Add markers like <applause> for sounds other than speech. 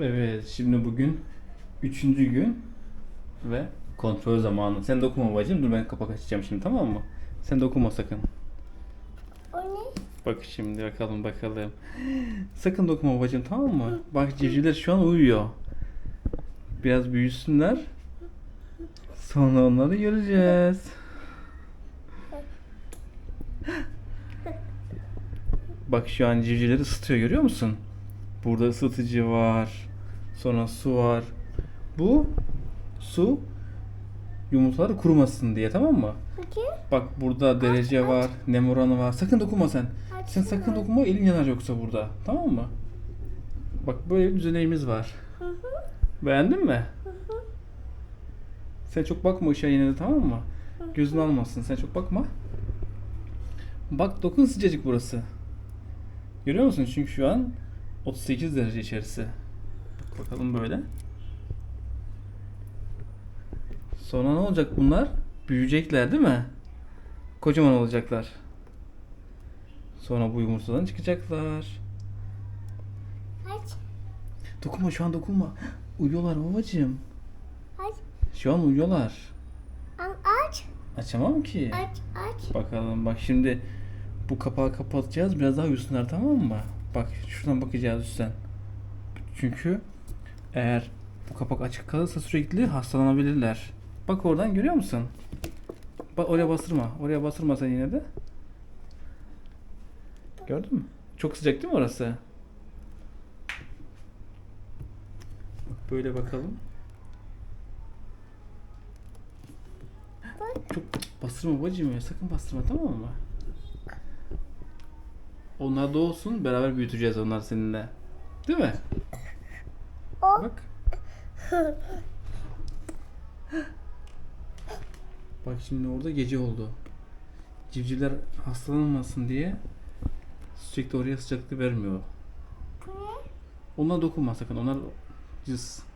Evet, şimdi bugün üçüncü gün ve kontrol zamanı. Sen dokunma babacığım. Dur ben kapak açacağım şimdi tamam mı? Sen dokunma sakın. O ne? Bak şimdi bakalım bakalım. Sakın dokunma babacığım tamam mı? Bak civcivler şu an uyuyor. Biraz büyüsünler. Sonra onları göreceğiz. <laughs> Bak şu an civcivleri ısıtıyor görüyor musun? Burada ısıtıcı var. Sonra su var. Bu su yumurtaları kurumasın diye tamam mı? Bakayım. Bak burada derece var, nem oranı var. Sakın dokunma sen. Sen Açma. sakın dokunma elin yanar yoksa burada. Tamam mı? Bak böyle bir düzeneğimiz var. Hı hı. Beğendin mi? Hı hı. Sen çok bakma ışığa yine de tamam mı? Gözün almasın. Sen çok bakma. Bak dokun sıcacık burası. Görüyor musun? Çünkü şu an 38 derece içerisi. Bak bakalım böyle. Sonra ne olacak bunlar? Büyüyecekler değil mi? Kocaman olacaklar. Sonra bu yumurtadan çıkacaklar. Aç. Dokunma şu an dokunma. Uyuyorlar babacığım. Aç. Şu an uyuyorlar. Aç. Açamam ki. Aç. Aç. Bakalım bak şimdi bu kapağı kapatacağız biraz daha uyusunlar tamam mı? Bak şuradan bakacağız üstten. Çünkü eğer bu kapak açık kalırsa sürekli hastalanabilirler. Bak oradan görüyor musun? Bak oraya bastırma. Oraya bastırma sen yine de. Gördün mü? Çok sıcak değil mi orası? Böyle bakalım. Çok bastırma bacım ya. Sakın bastırma tamam mı? Onlar da olsun. Beraber büyüteceğiz onlar seninle. Değil mi? O. Bak. Bak şimdi orada gece oldu. Civcivler hastalanmasın diye sürekli oraya sıcaklık vermiyor. Onlara dokunma sakın. Onlar cız.